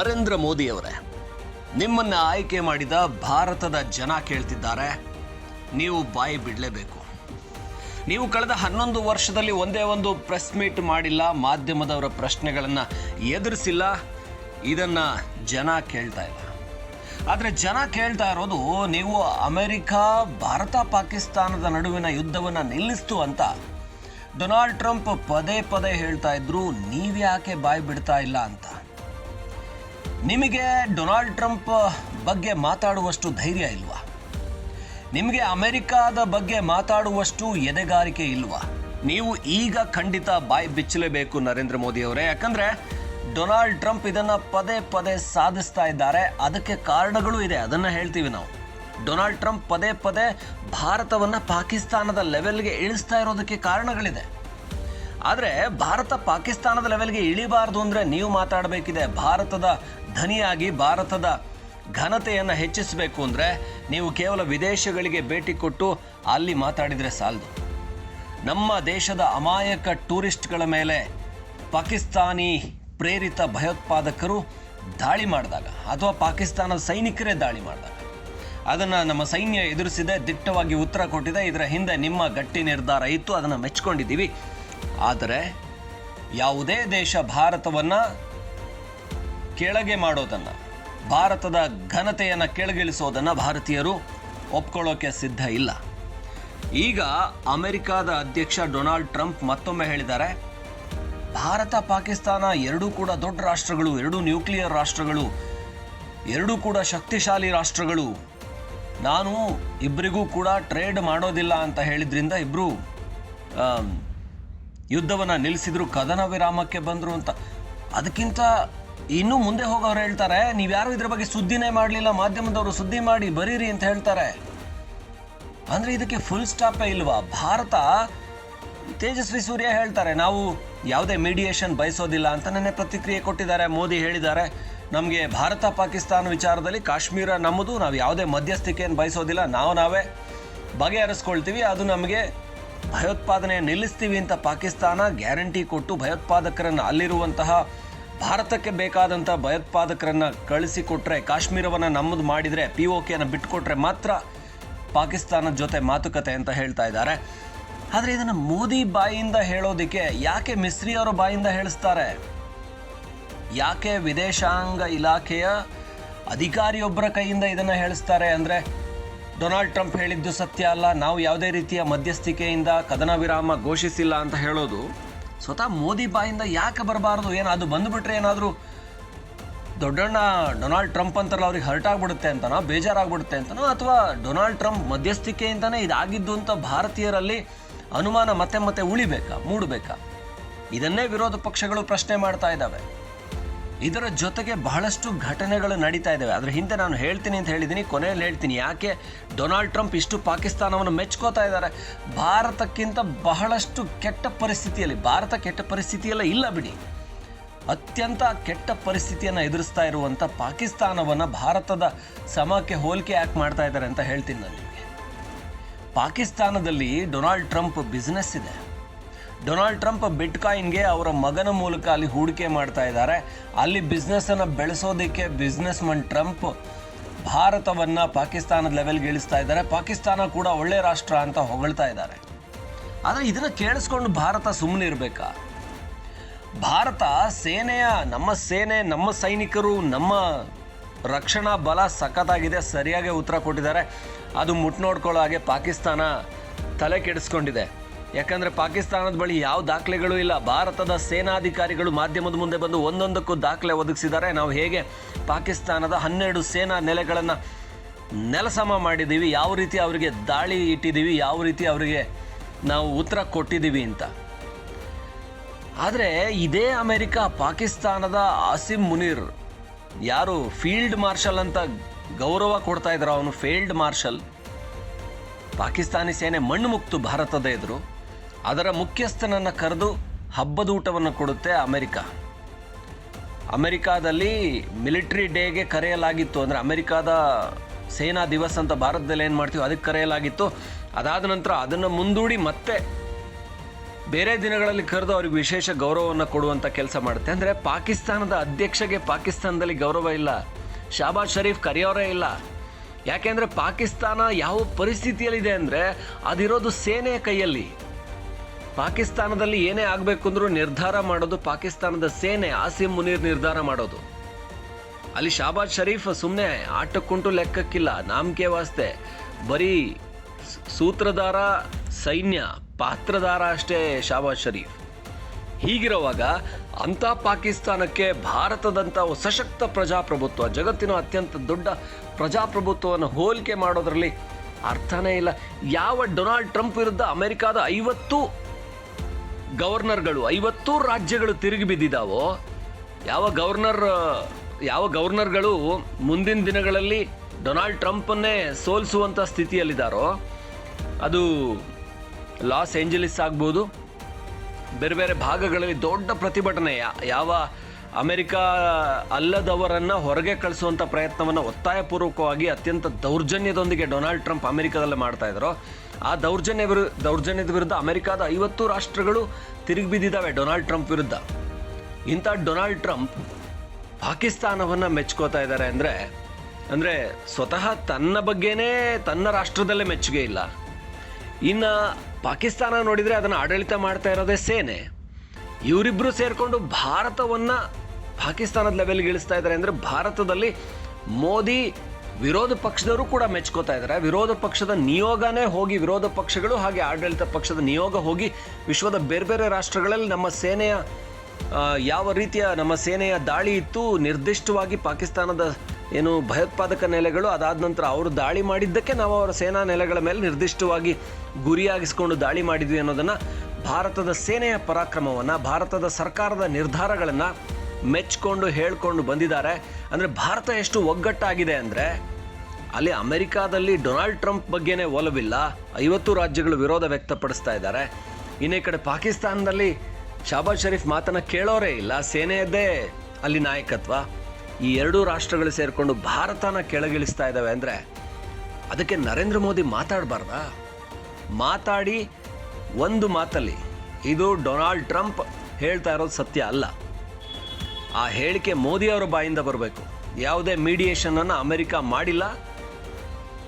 ನರೇಂದ್ರ ಮೋದಿ ಅವರೇ ನಿಮ್ಮನ್ನ ಆಯ್ಕೆ ಮಾಡಿದ ಭಾರತದ ಜನ ಕೇಳ್ತಿದ್ದಾರೆ, ನೀವು ಬಾಯಿ ಬಿಡಲೇಬೇಕು. ನೀವು ಕಳೆದ ಹನ್ನೊಂದು ವರ್ಷದಲ್ಲಿ ಒಂದೇ ಒಂದು ಪ್ರೆಸ್ ಮೀಟ್ ಮಾಡಿಲ್ಲ, ಮಾಧ್ಯಮದವರ ಪ್ರಶ್ನೆಗಳನ್ನು ಎದುರಿಸಿಲ್ಲ, ಇದನ್ನ ಜನ ಕೇಳ್ತಾ ಇಲ್ಲ. ಆದರೆ ಜನ ಕೇಳ್ತಾ ಇರೋದು, ನೀವು ಅಮೆರಿಕಾ, ಭಾರತ, ಪಾಕಿಸ್ತಾನದ ನಡುವಿನ ಯುದ್ಧವನ್ನು ನಿಲ್ಲಿಸ್ತು ಅಂತ. ಡೊನಾಲ್ಡ್ ಟ್ರಂಪ್ ಪದೇ ಪದೇ ಹೇಳ್ತಾ ಇದ್ರು, ನೀವ್ಯಾಕೆ ಬಾಯಿ ಬಿಡ್ತಾ ಇಲ್ಲ ಅಂತ. ನಿಮಗೆ ಡೊನಾಲ್ಡ್ ಟ್ರಂಪ್ ಬಗ್ಗೆ ಮಾತಾಡುವಷ್ಟು ಧೈರ್ಯ ಇಲ್ವಾ? ನಿಮಗೆ ಅಮೆರಿಕಾದ ಬಗ್ಗೆ ಮಾತಾಡುವಷ್ಟು ಎದೆಗಾರಿಕೆ ಇಲ್ವಾ? ನೀವು ಈಗ ಖಂಡಿತ ಬಾಯಿ ಬಿಚ್ಚಲೇಬೇಕು ನರೇಂದ್ರ ಮೋದಿ ಅವರೇ. ಯಾಕಂದ್ರೆ ಡೊನಾಲ್ಡ್ ಟ್ರಂಪ್ ಇದನ್ನ ಪದೇ ಪದೇ ಸಾಧಿಸ್ತಾ ಇದ್ದಾರೆ. ಅದಕ್ಕೆ ಕಾರಣಗಳು ಇದೆ. ಅದನ್ನ ಹೇಳ್ತೀವಿ ನಾವು. ಡೊನಾಲ್ಡ್ ಟ್ರಂಪ್ ಪದೇ ಪದೇ ಭಾರತವನ್ನ ಪಾಕಿಸ್ತಾನದ ಲೆವೆಲ್ಗೆ ಇಳಿಸ್ತಾ ಇರೋದಕ್ಕೆ ಕಾರಣಗಳಿದೆ. ಆದರೆ ಭಾರತ ಪಾಕಿಸ್ತಾನದ ಲೆವೆಲ್ಗೆ ಇಳಿಬಾರ್ದು ಅಂದರೆ ನೀವು ಮಾತಾಡಬೇಕಿದೆ. ಭಾರತದ ಧನಿಯಾಗಿ ಭಾರತದ ಘನತೆಯನ್ನು ಹೆಚ್ಚಿಸಬೇಕು ಅಂದರೆ ನೀವು ಕೇವಲ ವಿದೇಶಗಳಿಗೆ ಭೇಟಿ ಕೊಟ್ಟು ಅಲ್ಲಿ ಮಾತಾಡಿದರೆ ಸಾಲದು. ನಮ್ಮ ದೇಶದ ಅಮಾಯಕ ಟೂರಿಸ್ಟ್ಗಳ ಮೇಲೆ ಪಾಕಿಸ್ತಾನಿ ಪ್ರೇರಿತ ಭಯೋತ್ಪಾದಕರು ದಾಳಿ ಮಾಡಿದಾಗ ಅಥವಾ ಪಾಕಿಸ್ತಾನದ ಸೈನಿಕರೇ ದಾಳಿ ಮಾಡಿದಾಗ ಅದನ್ನು ನಮ್ಮ ಸೈನ್ಯ ಎದುರಿಸಿದೆ, ದಿಟ್ಟವಾಗಿ ಉತ್ತರ ಕೊಟ್ಟಿದೆ. ಇದರ ಹಿಂದೆ ನಿಮ್ಮ ಗಟ್ಟಿ ನಿರ್ಧಾರ ಇತ್ತು, ಅದನ್ನು ಮೆಚ್ಕೊಂಡಿದ್ದೀವಿ. ಆದರೆ ಯಾವುದೇ ದೇಶ ಭಾರತವನ್ನು ಕೆಳಗೆ ಮಾಡೋದನ್ನು, ಭಾರತದ ಘನತೆಯನ್ನು ಕೆಳಗಿಳಿಸೋದನ್ನು ಭಾರತೀಯರು ಒಪ್ಕೊಳ್ಳೋಕೆ ಸಿದ್ಧ ಇಲ್ಲ. ಈಗ ಅಮೆರಿಕಾದ ಅಧ್ಯಕ್ಷ ಡೊನಾಲ್ಡ್ ಟ್ರಂಪ್ ಮತ್ತೊಮ್ಮೆ ಹೇಳಿದ್ದಾರೆ, ಭಾರತ, ಪಾಕಿಸ್ತಾನ ಎರಡೂ ಕೂಡ ದೊಡ್ಡ ರಾಷ್ಟ್ರಗಳು, ಎರಡೂ ನ್ಯೂಕ್ಲಿಯರ್ ರಾಷ್ಟ್ರಗಳು, ಎರಡೂ ಕೂಡ ಶಕ್ತಿಶಾಲಿ ರಾಷ್ಟ್ರಗಳು. ನಾನು ಇಬ್ಬರಿಗೂ ಕೂಡ ಟ್ರೇಡ್ ಮಾಡೋದಿಲ್ಲ ಅಂತ ಹೇಳಿದ್ರಿಂದ ಇಬ್ಬರು ಯುದ್ಧವನ್ನು ನಿಲ್ಲಿಸಿದ್ರು, ಕದನ ವಿರಾಮಕ್ಕೆ ಬಂದರು ಅಂತ. ಅದಕ್ಕಿಂತ ಇನ್ನೂ ಮುಂದೆ ಹೋಗೋರು ಹೇಳ್ತಾರೆ ನೀವ್ಯಾರು ಇದ್ರ ಬಗ್ಗೆ ಸುದ್ದಿನೇ ಮಾಡಲಿಲ್ಲ, ಮಾಧ್ಯಮದವರು ಸುದ್ದಿ ಮಾಡಿ ಬರೀರಿ ಅಂತ ಹೇಳ್ತಾರೆ. ಅಂದರೆ ಇದಕ್ಕೆ ಫುಲ್ ಸ್ಟಾಪೇ ಇಲ್ವಾ? ಭಾರತ ತೇಜಸ್ವಿ ಸೂರ್ಯ ಹೇಳ್ತಾರೆ, ನಾವು ಯಾವುದೇ ಮೀಡಿಯೇಷನ್ ಬಯಸೋದಿಲ್ಲ ಅಂತ ನೆನ್ನೆ ಪ್ರತಿಕ್ರಿಯೆ ಕೊಟ್ಟಿದ್ದಾರೆ, ಮೋದಿ ಹೇಳಿದ್ದಾರೆ. ನಮಗೆ ಭಾರತ ಪಾಕಿಸ್ತಾನ ವಿಚಾರದಲ್ಲಿ ಕಾಶ್ಮೀರ ನಮ್ಮದು, ನಾವು ಯಾವುದೇ ಮಧ್ಯಸ್ಥಿಕೆಯನ್ನು ಬಯಸೋದಿಲ್ಲ, ನಾವು ನಾವೇ ಬಗೆಹರಿಸ್ಕೊಳ್ತೀವಿ, ಅದು ನಮಗೆ ಭಯೋತ್ಪಾದನೆ ನಿಲ್ಲಿಸ್ತೀವಿ ಅಂತ ಪಾಕಿಸ್ತಾನ ಗ್ಯಾರಂಟಿ ಕೊಟ್ಟು ಭಯೋತ್ಪಾದಕರನ್ನು ಅಲ್ಲಿರುವಂತಹ ಭಾರತಕ್ಕೆ ಬೇಕಾದಂಥ ಭಯೋತ್ಪಾದಕರನ್ನು ಕಳಿಸಿಕೊಟ್ರೆ, ಕಾಶ್ಮೀರವನ್ನು ನಮ್ಮದು ಮಾಡಿದರೆ ಪಿ ಒ ಕೆಯನ್ನು ಬಿಟ್ಟುಕೊಟ್ರೆ ಮಾತ್ರ ಪಾಕಿಸ್ತಾನದ ಜೊತೆ ಮಾತುಕತೆ ಅಂತ ಹೇಳ್ತಾ ಇದ್ದಾರೆ. ಆದರೆ ಇದನ್ನು ಮೋದಿ ಬಾಯಿಯಿಂದ ಹೇಳೋದಕ್ಕೆ ಯಾಕೆ ಮಿಸ್ರಿ ಅವರ ಬಾಯಿಂದ ಹೇಳಿಸ್ತಾರೆ? ಯಾಕೆ ವಿದೇಶಾಂಗ ಇಲಾಖೆಯ ಅಧಿಕಾರಿಯೊಬ್ಬರ ಕೈಯಿಂದ ಇದನ್ನು ಹೇಳಿಸ್ತಾರೆ ಅಂದರೆ ಡೊನಾಲ್ಡ್ ಟ್ರಂಪ್ ಹೇಳಿದ್ದು ಸತ್ಯ ಅಲ್ಲ. ನಾವು ಯಾವುದೇ ರೀತಿಯ ಮಧ್ಯಸ್ಥಿಕೆಯಿಂದ ಕದನ ವಿರಾಮ ಘೋಷಿಸಿಲ್ಲ ಅಂತ ಹೇಳೋದು ಸ್ವತಃ ಮೋದಿ ಬಾಯಿಂದ ಯಾಕೆ ಬರಬಾರ್ದು? ಏನು ಅದು ಬಂದುಬಿಟ್ರೆ ಏನಾದರೂ ದೊಡ್ಡಣ್ಣ ಡೊನಾಲ್ಡ್ ಟ್ರಂಪ್ ಅಂತಾರಲ್ಲ ಅವ್ರಿಗೆ ಹರ್ಟ್ ಆಗಿಬಿಡುತ್ತೆ ಅಂತನೋ, ಬೇಜಾರಾಗ್ಬಿಡುತ್ತೆ ಅಂತನೋ, ಅಥವಾ ಡೊನಾಲ್ಡ್ ಟ್ರಂಪ್ ಮಧ್ಯಸ್ಥಿಕೆಯಿಂದನೇ ಇದಾಗಿದ್ದು ಅಂತ ಭಾರತೀಯರಲ್ಲಿ ಅನುಮಾನ ಮತ್ತೆ ಮತ್ತೆ ಉಳಿಬೇಕಾ, ಮೂಡಬೇಕಾ? ಇದನ್ನೇ ವಿರೋಧ ಪಕ್ಷಗಳು ಪ್ರಶ್ನೆ ಮಾಡ್ತಾ ಇದ್ದಾವೆ. ಇದರ ಜೊತೆಗೆ ಬಹಳಷ್ಟು ಘಟನೆಗಳು ನಡೀತಾ ಇದ್ದಾವೆ ಅದರ ಹಿಂದೆ ನಾನು ಹೇಳ್ತೀನಿ ಅಂತ ಹೇಳಿದ್ದೀನಿ, ಕೊನೆಯಲ್ಲಿ ಹೇಳ್ತೀನಿ. ಯಾಕೆ ಡೊನಾಲ್ಡ್ ಟ್ರಂಪ್ ಇಷ್ಟು ಪಾಕಿಸ್ತಾನವನ್ನು ಮೆಚ್ಕೋತಾ ಇದ್ದಾರೆ? ಭಾರತಕ್ಕಿಂತ ಬಹಳಷ್ಟು ಕೆಟ್ಟ ಪರಿಸ್ಥಿತಿಯಲ್ಲಿ, ಭಾರತ ಕೆಟ್ಟ ಪರಿಸ್ಥಿತಿಯೆಲ್ಲ ಇಲ್ಲ ಬಿಡಿ. ಅತ್ಯಂತ ಕೆಟ್ಟ ಪರಿಸ್ಥಿತಿಯನ್ನು ಎದುರಿಸ್ತಾ ಇರುವಂಥ ಪಾಕಿಸ್ತಾನವನ್ನು ಭಾರತದ ಸಮಕ್ಕೆ ಹೋಲಿಕೆ ಯಾಕೆ ಮಾಡ್ತಾ ಇದ್ದಾರೆ ಅಂತ ಹೇಳ್ತೀನಿ ನಾನು ನಿಮಗೆ. ಪಾಕಿಸ್ತಾನದಲ್ಲಿ ಡೊನಾಲ್ಡ್ ಟ್ರಂಪ್ ಬಿಸ್ನೆಸ್ ಇದೆ. ಡೊನಾಲ್ಡ್ ಟ್ರಂಪ್ ಬಿಟ್ ಕಾಯಿನ್ಗೆ ಅವರ ಮಗನ ಮೂಲಕ ಅಲ್ಲಿ ಹೂಡಿಕೆ ಮಾಡ್ತಾ ಇದ್ದಾರೆ. ಅಲ್ಲಿ ಬಿಸ್ನೆಸ್ಸನ್ನು ಬೆಳೆಸೋದಕ್ಕೆ ಬಿಸ್ನೆಸ್ ಮನ್ ಟ್ರಂಪ್ ಭಾರತವನ್ನು ಪಾಕಿಸ್ತಾನದ ಲೆವೆಲ್ಗೆ ಇಳಿಸ್ತಾ ಇದ್ದಾರೆ. ಪಾಕಿಸ್ತಾನ ಕೂಡ ಒಳ್ಳೆ ರಾಷ್ಟ್ರ ಅಂತ ಹೊಗಳ್ತಾ ಇದ್ದಾರೆ. ಆದರೆ ಇದನ್ನು ಕೇಳಿಸ್ಕೊಂಡು ಭಾರತ ಸುಮ್ಮನೆ ಇರಬೇಕಾ? ಭಾರತ ಸೇನೆಯ, ನಮ್ಮ ಸೇನೆ, ನಮ್ಮ ಸೈನಿಕರು, ನಮ್ಮ ರಕ್ಷಣಾ ಬಲ ಸಖತ್ತಾಗಿದೆ, ಸರಿಯಾಗಿ ಉತ್ತರ ಕೊಟ್ಟಿದ್ದಾರೆ. ಅದು ಮುಟ್ ನೋಡ್ಕೊಳ್ಳೋ ಹಾಗೆ ಪಾಕಿಸ್ತಾನ ತಲೆ ಕೆಡಿಸ್ಕೊಂಡಿದೆ. ಯಾಕಂದರೆ ಪಾಕಿಸ್ತಾನದ ಬಳಿ ಯಾವ ದಾಖಲೆಗಳು ಇಲ್ಲ. ಭಾರತದ ಸೇನಾಧಿಕಾರಿಗಳು ಮಾಧ್ಯಮದ ಮುಂದೆ ಬಂದು ಒಂದೊಂದಕ್ಕೂ ದಾಖಲೆ ಒದಗಿಸಿದ್ದಾರೆ. ನಾವು ಹೇಗೆ ಪಾಕಿಸ್ತಾನದ ಹನ್ನೆರಡು ಸೇನಾ ನೆಲೆಗಳನ್ನು ನೆಲಸಮ ಮಾಡಿದ್ದೀವಿ ಯಾವ ರೀತಿ ಅವರಿಗೆ ದಾಳಿ ಇಟ್ಟಿದ್ದೀವಿ ಯಾವ ರೀತಿ ಅವರಿಗೆ ನಾವು ಉತ್ತರ ಕೊಟ್ಟಿದ್ದೀವಿ ಅಂತ. ಆದರೆ ಇದೇ ಅಮೆರಿಕ, ಪಾಕಿಸ್ತಾನದ ಆಸಿಮ್ ಮುನೀರ್ ಯಾರು ಫೀಲ್ಡ್ ಮಾರ್ಷಲ್ ಅಂತ ಗೌರವ ಕೊಡ್ತಾ ಇದ್ರು. ಅವನು ಫೀಲ್ಡ್ ಮಾರ್ಷಲ್. ಪಾಕಿಸ್ತಾನಿ ಸೇನೆ ಮಣ್ಣು ಮುಕ್ತು ಭಾರತದ ಎದುರು. ಅದರ ಮುಖ್ಯಸ್ಥನನ್ನು ಕರೆದು ಹಬ್ಬದೂಟವನ್ನು ಕೊಡುತ್ತೆ ಅಮೆರಿಕ. ಅಮೆರಿಕಾದಲ್ಲಿ ಮಿಲಿಟ್ರಿ ಡೇಗೆ ಕರೆಯಲಾಗಿತ್ತು, ಅಂದರೆ ಅಮೆರಿಕಾದ ಸೇನಾ ದಿವಸ್ ಅಂತ ಭಾರತದಲ್ಲಿ ಏನು ಮಾಡ್ತೀವಿ ಅದಕ್ಕೆ ಕರೆಯಲಾಗಿತ್ತು. ಅದಾದ ನಂತರ ಅದನ್ನು ಮುಂದೂಡಿ ಮತ್ತೆ ಬೇರೆ ದಿನಗಳಲ್ಲಿ ಕರೆದು ಅವ್ರಿಗೆ ವಿಶೇಷ ಗೌರವವನ್ನು ಕೊಡುವಂಥ ಕೆಲಸ ಮಾಡುತ್ತೆ. ಅಂದರೆ ಪಾಕಿಸ್ತಾನದ ಅಧ್ಯಕ್ಷಗೆ ಪಾಕಿಸ್ತಾನದಲ್ಲಿ ಗೌರವ ಇಲ್ಲ, ಶಾಬಾಜ್ ಶರೀಫ್ ಕರೆಯೋರೇ ಇಲ್ಲ. ಯಾಕೆಂದರೆ ಪಾಕಿಸ್ತಾನ ಯಾವ ಪರಿಸ್ಥಿತಿಯಲ್ಲಿದೆ ಅಂದರೆ ಅದಿರೋದು ಸೇನೆಯ ಕೈಯಲ್ಲಿ. ಪಾಕಿಸ್ತಾನದಲ್ಲಿ ಏನೇ ಆಗಬೇಕು ಅಂದ್ರೂ ನಿರ್ಧಾರ ಮಾಡೋದು ಪಾಕಿಸ್ತಾನದ ಸೇನೆ ಆಸಿಮ್ ಮುನೀರ್ ನಿರ್ಧಾರ ಮಾಡೋದು. ಅಲ್ಲಿ ಶಾಬಾಜ್ ಶರೀಫ್ ಸುಮ್ಮನೆ ಆಟಕ್ಕುಂಟು ಲೆಕ್ಕಕ್ಕಿಲ್ಲ, ನಾಮಕೆ ವಾಸ್ತೆ. ಬರೀ ಸೂತ್ರಧಾರ, ಸೈನ್ಯ, ಪಾತ್ರಧಾರ ಅಷ್ಟೇ ಶಾಬಾಜ್ ಶರೀಫ್. ಹೀಗಿರುವಾಗ ಅಂಥ ಪಾಕಿಸ್ತಾನಕ್ಕೆ ಭಾರತದಂಥ ಸಶಕ್ತ ಪ್ರಜಾಪ್ರಭುತ್ವ, ಜಗತ್ತಿನ ಅತ್ಯಂತ ದೊಡ್ಡ ಪ್ರಜಾಪ್ರಭುತ್ವವನ್ನು ಹೋಲಿಕೆ ಮಾಡೋದ್ರಲ್ಲಿ ಅರ್ಥನೇ ಇಲ್ಲ. ಯಾವ ಡೊನಾಲ್ಡ್ ಟ್ರಂಪ್ ವಿರುದ್ಧ ಅಮೆರಿಕಾದ ಐವತ್ತು ಗವರ್ನರ್ಗಳು ಐವತ್ತು ರಾಜ್ಯಗಳು ತಿರುಗಿ ಬಿದ್ದಿದ್ದಾವೋ ಯಾವ ಗವರ್ನರ್, ಯಾವ ಗವರ್ನರ್ಗಳು ಮುಂದಿನ ದಿನಗಳಲ್ಲಿ ಡೊನಾಲ್ಡ್ ಟ್ರಂಪನ್ನೇ ಸೋಲಿಸುವಂಥ ಸ್ಥಿತಿಯಲ್ಲಿದ್ದಾರೋ, ಅದು ಲಾಸ್ ಏಂಜಲೀಸ್ ಆಗ್ಬೋದು. ಬೇರೆ ಬೇರೆ ಭಾಗಗಳಲ್ಲಿ ದೊಡ್ಡ ಪ್ರತಿಭಟನೆ ಯಾವ ಅಮೆರಿಕ ಅಲ್ಲದವರನ್ನ ಹೊರಗೆ ಕಳಿಸುವಂಥ ಪ್ರಯತ್ನವನ್ನು ಒತ್ತಾಯಪೂರ್ವಕವಾಗಿ ಅತ್ಯಂತ ದೌರ್ಜನ್ಯದೊಂದಿಗೆ ಡೊನಾಲ್ಡ್ ಟ್ರಂಪ್ ಅಮೆರಿಕದಲ್ಲಿ ಮಾಡ್ತಾ ಇದ್ರು. ಆ ದೌರ್ಜನ್ಯ ವಿರು, ದೌರ್ಜನ್ಯದ ವಿರುದ್ಧ ಅಮೆರಿಕದ ಐವತ್ತು ರಾಷ್ಟ್ರಗಳು ತಿರುಗಿ ಬಿದ್ದಿದ್ದಾವೆ ಡೊನಾಲ್ಡ್ ಟ್ರಂಪ್ ವಿರುದ್ಧ. ಇಂಥ ಡೊನಾಲ್ಡ್ ಟ್ರಂಪ್ ಪಾಕಿಸ್ತಾನವನ್ನು ಮೆಚ್ಕೋತಾ ಇದ್ದಾರೆ ಅಂದರೆ ಅಂದರೆ ಸ್ವತಃ ತನ್ನ ಬಗ್ಗೆನೇ ತನ್ನ ರಾಷ್ಟ್ರದಲ್ಲೇ ಮೆಚ್ಚುಗೆ ಇಲ್ಲ. ಇನ್ನು ಪಾಕಿಸ್ತಾನ ನೋಡಿದರೆ ಅದನ್ನು ಆಡಳಿತ ಮಾಡ್ತಾ ಇರೋದೇ ಸೇನೆ. ಇವರಿಬ್ಬರು ಸೇರಿಕೊಂಡು ಭಾರತವನ್ನು ಪಾಕಿಸ್ತಾನದ ಲೆವೆಲ್ಗೆ ಇಳಿಸ್ತಾ ಇದ್ದಾರೆ ಅಂದರೆ ಭಾರತದಲ್ಲಿ ಮೋದಿ ವಿರೋಧ ಪಕ್ಷದವರು ಕೂಡ ಮೆಚ್ಕೋತಾ ಇದ್ದಾರೆ ವಿರೋಧ ಪಕ್ಷದ ನಿಯೋಗನೇ ಹೋಗಿ ವಿರೋಧ ಪಕ್ಷಗಳು ಹಾಗೆ ಆಡಳಿತ ಪಕ್ಷದ ನಿಯೋಗ ಹೋಗಿ ವಿಶ್ವದ ಬೇರೆ ಬೇರೆ ರಾಷ್ಟ್ರಗಳಲ್ಲಿ ನಮ್ಮ ಸೇನೆಯ ಯಾವ ರೀತಿಯ ನಮ್ಮ ಸೇನೆಯ ದಾಳಿ ಇತ್ತು, ನಿರ್ದಿಷ್ಟವಾಗಿ ಪಾಕಿಸ್ತಾನದ ಏನು ಭಯೋತ್ಪಾದಕ ನೆಲೆಗಳು ಅದಾದ ನಂತರ ಅವರು ದಾಳಿ ಮಾಡಿದ್ದಕ್ಕೆ ನಾವು ಅವರ ಸೇನಾ ನೆಲೆಗಳ ಮೇಲೆ ನಿರ್ದಿಷ್ಟವಾಗಿ ಗುರಿಯಾಗಿಸ್ಕೊಂಡು ದಾಳಿ ಮಾಡಿದ್ವಿ ಅನ್ನೋದನ್ನು ಭಾರತದ ಸೇನೆಯ ಪರಾಕ್ರಮವನ್ನು, ಭಾರತದ ಸರ್ಕಾರದ ನಿರ್ಧಾರಗಳನ್ನು ಮೆಚ್ಕೊಂಡು ಹೇಳ್ಕೊಂಡು ಬಂದಿದ್ದಾರೆ. ಅಂದರೆ ಭಾರತ ಎಷ್ಟು ಒಗ್ಗಟ್ಟಾಗಿದೆ ಅಂದರೆ, ಅಲ್ಲಿ ಅಮೆರಿಕಾದಲ್ಲಿ ಡೊನಾಲ್ಡ್ ಟ್ರಂಪ್ ಬಗ್ಗೆನೇ ಒಲವಿಲ್ಲ. ಐವತ್ತು ರಾಜ್ಯಗಳು ವಿರೋಧ ವ್ಯಕ್ತಪಡಿಸ್ತಾ ಇದ್ದಾರೆ. ಇನ್ನೇ ಕಡೆ ಪಾಕಿಸ್ತಾನದಲ್ಲಿ ಶಾಬಾಜ್ ಶರೀಫ್ ಮಾತನ್ನ ಕೇಳೋರೇ ಇಲ್ಲ. ಸೇನೆಯದ್ದೇ ಅಲ್ಲಿ ನಾಯಕತ್ವ. ಈ ಎರಡೂ ರಾಷ್ಟ್ರಗಳು ಸೇರಿಕೊಂಡು ಭಾರತನ ಕೆಳಗಿಳಿಸ್ತಾ ಇದ್ದಾವೆ ಅಂದರೆ, ಅದಕ್ಕೆ ನರೇಂದ್ರ ಮೋದಿ ಮಾತಾಡಬಾರ್ದಾ? ಮಾತಾಡಿ ಒಂದು ಮಾತಲ್ಲಿ ಇದು ಡೊನಾಲ್ಡ್ ಟ್ರಂಪ್ ಹೇಳ್ತಾ ಇರೋದು ಸತ್ಯ ಅಲ್ಲ. ಆ ಹೇಳಿಕೆ ಮೋದಿಯವರ ಬಾಯಿಂದ ಬರಬೇಕು. ಯಾವುದೇ ಮೀಡಿಯೇಷನನ್ನು ಅಮೆರಿಕ ಮಾಡಿಲ್ಲ.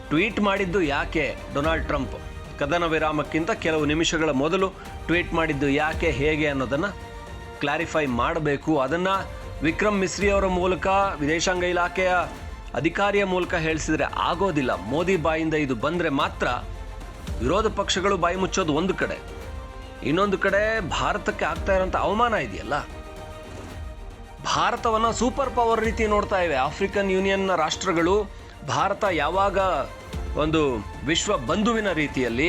ಟ್ವೀಟ್ ಮಾಡಿದ್ದು ಯಾಕೆ ಡೊನಾಲ್ಡ್ ಟ್ರಂಪ್? ಕದನ ವಿರಾಮಕ್ಕಿಂತ ಕೆಲವು ನಿಮಿಷಗಳ ಮೊದಲು ಟ್ವೀಟ್ ಮಾಡಿದ್ದು ಯಾಕೆ ಹೇಗೆ ಅನ್ನೋದನ್ನು ಕ್ಲಾರಿಫೈ ಮಾಡಬೇಕು. ಅದನ್ನು ವಿಕ್ರಮ್ ಮಿಸ್ರಿ ಅವರ ಮೂಲಕ, ವಿದೇಶಾಂಗ ಇಲಾಖೆಯ ಅಧಿಕಾರಿಯ ಮೂಲಕ ಹೇಳಿಸಿದರೆ ಆಗೋದಿಲ್ಲ. ಮೋದಿ ಬಾಯಿಂದ ಇದು ಬಂದರೆ ಮಾತ್ರ ವಿರೋಧ ಪಕ್ಷಗಳು ಬಾಯಿ ಮುಚ್ಚೋದು ಒಂದು ಕಡೆ. ಇನ್ನೊಂದು ಕಡೆ ಭಾರತಕ್ಕೆ ಆಗ್ತಾ ಇರೋಂಥ ಅವಮಾನ ಇದೆಯಲ್ಲ? ಭಾರತವನ್ನು ಸೂಪರ್ ಪವರ್ ರೀತಿ ನೋಡ್ತಾ ಇವೆ. ಆಫ್ರಿಕನ್ ಯೂನಿಯನ್ನ ರಾಷ್ಟ್ರಗಳು ಭಾರತ ಯಾವಾಗ ಒಂದು ವಿಶ್ವ ಬಂಧುವಿನ ರೀತಿಯಲ್ಲಿ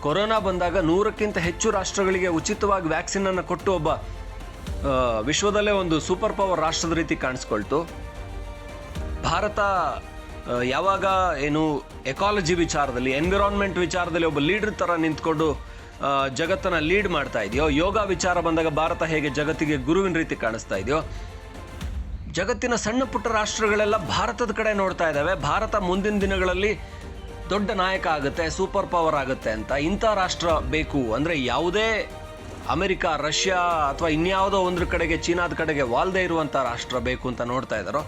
ಕೊರೋನಾ ಬಂದಾಗ ನೂರಕ್ಕಿಂತ ಹೆಚ್ಚು ರಾಷ್ಟ್ರಗಳಿಗೆ ಉಚಿತವಾಗಿ ವ್ಯಾಕ್ಸಿನನ್ನು ಕೊಟ್ಟು ಒಬ್ಬ ವಿಶ್ವದಲ್ಲೇ ಒಂದು ಸೂಪರ್ ಪವರ್ ರಾಷ್ಟ್ರದ ರೀತಿ ಕಾಣಿಸ್ಕೊಳ್ತು. ಭಾರತ ಯಾವಾಗ ಏನು ಎಕಾಲಜಿ ವಿಚಾರದಲ್ಲಿ ಎನ್ವಿರಾನ್ಮೆಂಟ್ ವಿಚಾರದಲ್ಲಿ ಒಬ್ಬ ಲೀಡರ್ ಥರ ನಿಂತ್ಕೊಂಡು ಜಗತ್ತನ್ನು ಲೀಡ್ ಮಾಡ್ತಾ ಇದೆಯೋ, ಯೋಗ ವಿಚಾರ ಬಂದಾಗ ಭಾರತ ಹೇಗೆ ಜಗತ್ತಿಗೆ ಗುರುವಿನ ರೀತಿ ಕಾಣಿಸ್ತಾ ಇದೆಯೋ, ಜಗತ್ತಿನ ಸಣ್ಣ ಪುಟ್ಟ ರಾಷ್ಟ್ರಗಳೆಲ್ಲ ಭಾರತದ ಕಡೆ ನೋಡ್ತಾ ಇದ್ದಾವೆ. ಭಾರತ ಮುಂದಿನ ದಿನಗಳಲ್ಲಿ ದೊಡ್ಡ ನಾಯಕ ಆಗುತ್ತೆ ಸೂಪರ್ ಪವರ್ ಆಗುತ್ತೆ ಅಂತ ಇಂಥ ರಾಷ್ಟ್ರ ಬೇಕು. ಅಂದರೆ ಯಾವುದೇ ಅಮೆರಿಕ, ರಷ್ಯಾ ಅಥವಾ ಇನ್ಯಾವುದೋ ಒಂದ್ರ ಕಡೆಗೆ, ಚೀನಾದ ಕಡೆಗೆ ವಾಲ್ದೇ ಇರುವಂಥ ರಾಷ್ಟ್ರ ಬೇಕು ಅಂತ ನೋಡ್ತಾ ಇದ್ದಾರೋ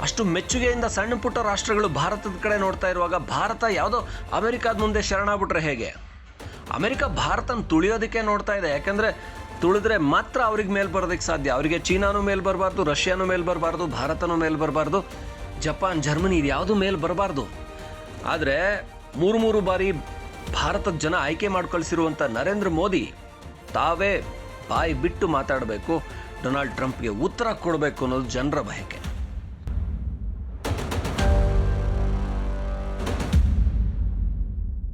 ಅಷ್ಟು ಮೆಚ್ಚುಗೆಯಿಂದ ಸಣ್ಣ ಪುಟ್ಟ ರಾಷ್ಟ್ರಗಳು ಭಾರತದ ಕಡೆ ನೋಡ್ತಾ ಇರುವಾಗ ಭಾರತ ಯಾವುದೋ ಅಮೆರಿಕಾದ ಮುಂದೆ ಶರಣಾಗ್ಬಿಟ್ರೆ ಹೇಗೆ? ಅಮೆರಿಕ ಭಾರತನ ತುಳಿಯೋದಕ್ಕೆ ನೋಡ್ತಾ ಇದೆ. ಯಾಕಂದರೆ ತುಳಿದ್ರೆ ಮಾತ್ರ ಅವ್ರಿಗೆ ಮೇಲ್ ಬರೋದಕ್ಕೆ ಸಾಧ್ಯ. ಅವರಿಗೆ ಚೀನಾನು ಮೇಲ್ ಬರಬಾರ್ದು, ರಷ್ಯಾನೂ ಮೇಲ್ ಬರಬಾರ್ದು, ಭಾರತನೂ ಮೇಲ್ ಬರಬಾರ್ದು, ಜಪಾನ್, ಜರ್ಮನಿ ಇದು ಯಾವುದು ಮೇಲ್ ಬರಬಾರ್ದು. ಆದರೆ ಮೂರು ಮೂರು ಬಾರಿ ಭಾರತದ ಜನ ಆಯ್ಕೆ ಮಾಡ್ಕೊಳ್ಸಿರುವಂಥ ನರೇಂದ್ರ ಮೋದಿ ತಾವೇ ಬಾಯಿ ಬಿಟ್ಟು ಮಾತಾಡಬೇಕು ಡೊನಾಲ್ಡ್ ಟ್ರಂಪ್ಗೆ ಉತ್ತರ ಕೊಡಬೇಕು ಅನ್ನೋದು ಜನರ ಬಯಕೆ.